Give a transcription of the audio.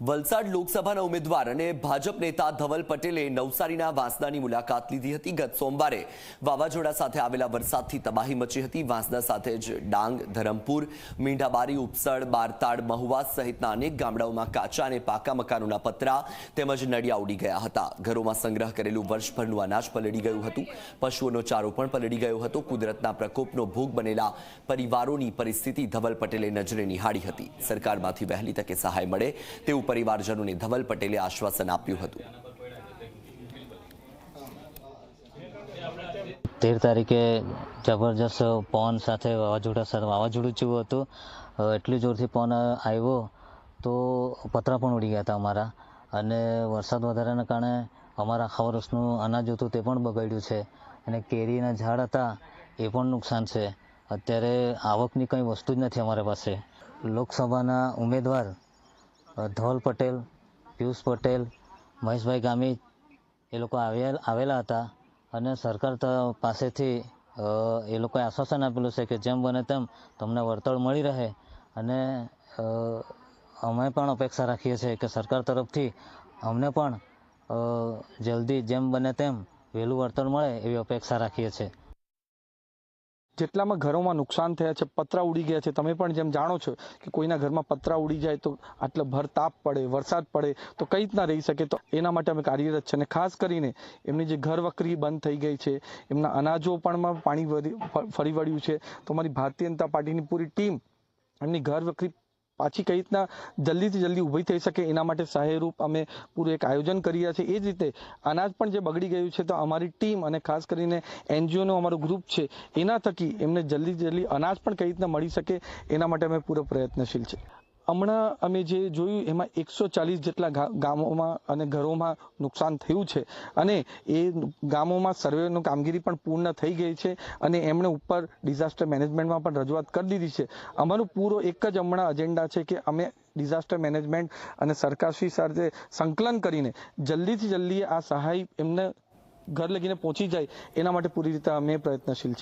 વલસાડ લોકસભાના ઉમેદવાર અને ભાજપ નેતા ધવલ પટેલે નવસારીના વાંસદાની મુલાકાત લીધી હતી ગત સોમવારે. વાવાઝોડા સાથે આવેલા વરસાદથી તબાહી મચી હતી. વાંસદા સાથે જ ડાંગ, ધરમપુર, મીંઢાબારી ઉપસળ બારતાડ, મહુવા સહિતના અનેક ગામડાઓમાં કાચા અને પાકા મકાનોના પતરા તેમજ નડિયા ઉડી ગયા હતા. ઘરોમાં સંગ્રહ કરેલું વર્ષભરનું અનાજ પલળી ગયું હતું. પશુઓનો ચારો પણ પલળી ગયો હતો. કુદરતના પ્રકોપનો ભોગ બનેલા પરિવારોની પરિસ્થિતિ ધવલ પટેલે નજરે નિહાળી હતી. સરકારમાંથી વહેલી તકે સહાય મળે તેવું પરિવારજનોને ધવલ પટેલે આશ્વાસન આપ્યું હતું. તેર તારીખે જબરજસ્ત પવન સાથે વાવાઝોડા સાથે વાવાઝોડું જેવું હતું. એટલું જોરથી પવન આવ્યો તો પતરા પણ ઉડી ગયા હતા અમારા. અને વરસાદ વધારાના કારણે અમારા આખા વર્ષનું અનાજ હતું તે પણ બગાડ્યું છે. અને કેરીના ઝાડ હતા એ પણ નુકસાન છે. અત્યારે આવકની કંઈ વસ્તુ જ નથી અમારી પાસે. લોકસભાના ઉમેદવાર ધવલ પટેલ, પિયુષ પટેલ, મહેશભાઈ ગામિત એ લોકો આવ્યા આવેલા હતા. અને સરકાર પાસેથી એ લોકોએ આશ્વાસન આપેલું છે કે જેમ બને તેમ તમને વળતર મળી રહે. અને અમે પણ અપેક્ષા રાખીએ છીએ કે સરકાર તરફથી અમને પણ જલ્દી જેમ બને તેમ વહેલું વળતર મળે એવી અપેક્ષા રાખીએ છીએ. જેટલામાં ઘરોમાં નુકસાન થયા છે, પતરા ઉડી ગયા છે, તમે પણ જેમ જાણો છો કે કોઈના ઘરમાં પતરા ઉડી જાય તો આટલો ભર તાપ પડે, વરસાદ પડે, તો કઈ રીતના રહી શકે? તો એના માટે અમે કાર્યરત છે અને ખાસ કરીને એમની જે ઘર વકરી બંધ થઈ ગઈ છે, એમના અનાજો પાણી વળી- ફરી વળ્યું છે, તો અમારી ભારતીય જનતા પાર્ટીની પૂરી ટીમ એમની ઘર વકરી પાછી કઈ રીતના જલ્દીથી જલ્દી ઊભી થઈ શકે એના માટે સહાયરૂપ અમે પૂરું એક આયોજન કરી રહ્યા છીએ. એ જ રીતે અનાજ પણ જે બગડી ગયું છે તો અમારી ટીમ અને ખાસ કરીને એનજીઓનું અમારું ગ્રુપ છે, એના થકી એમને જલ્દી જલ્દી અનાજ પણ કઈ રીતના મળી શકે એના માટે અમે પૂરો પ્રયત્નશીલ છે હમણાં અમે જે જોયું, એમાં એકસો ચાલીસ જેટલા ગામોમાં અને ઘરોમાં નુકસાન થયું છે. અને એ ગામોમાં સર્વેનું કામગીરી પણ પૂર્ણ થઈ ગઈ છે અને એમણે ઉપર ડિઝાસ્ટર મેનેજમેન્ટમાં પણ રજૂઆત કરી દીધી છે. અમારું પૂરો એક જ હમણાં અજેન્ડા છે કે અમે ડિઝાસ્ટર મેનેજમેન્ટ અને સરકારશ્રી સાથે સંકલન કરીને જલ્દીથી જલ્દી આ સહાય એમને ઘર લગીને પહોંચી જાય, એના માટે પૂરી રીતે અમે પ્રયત્નશીલ છીએ.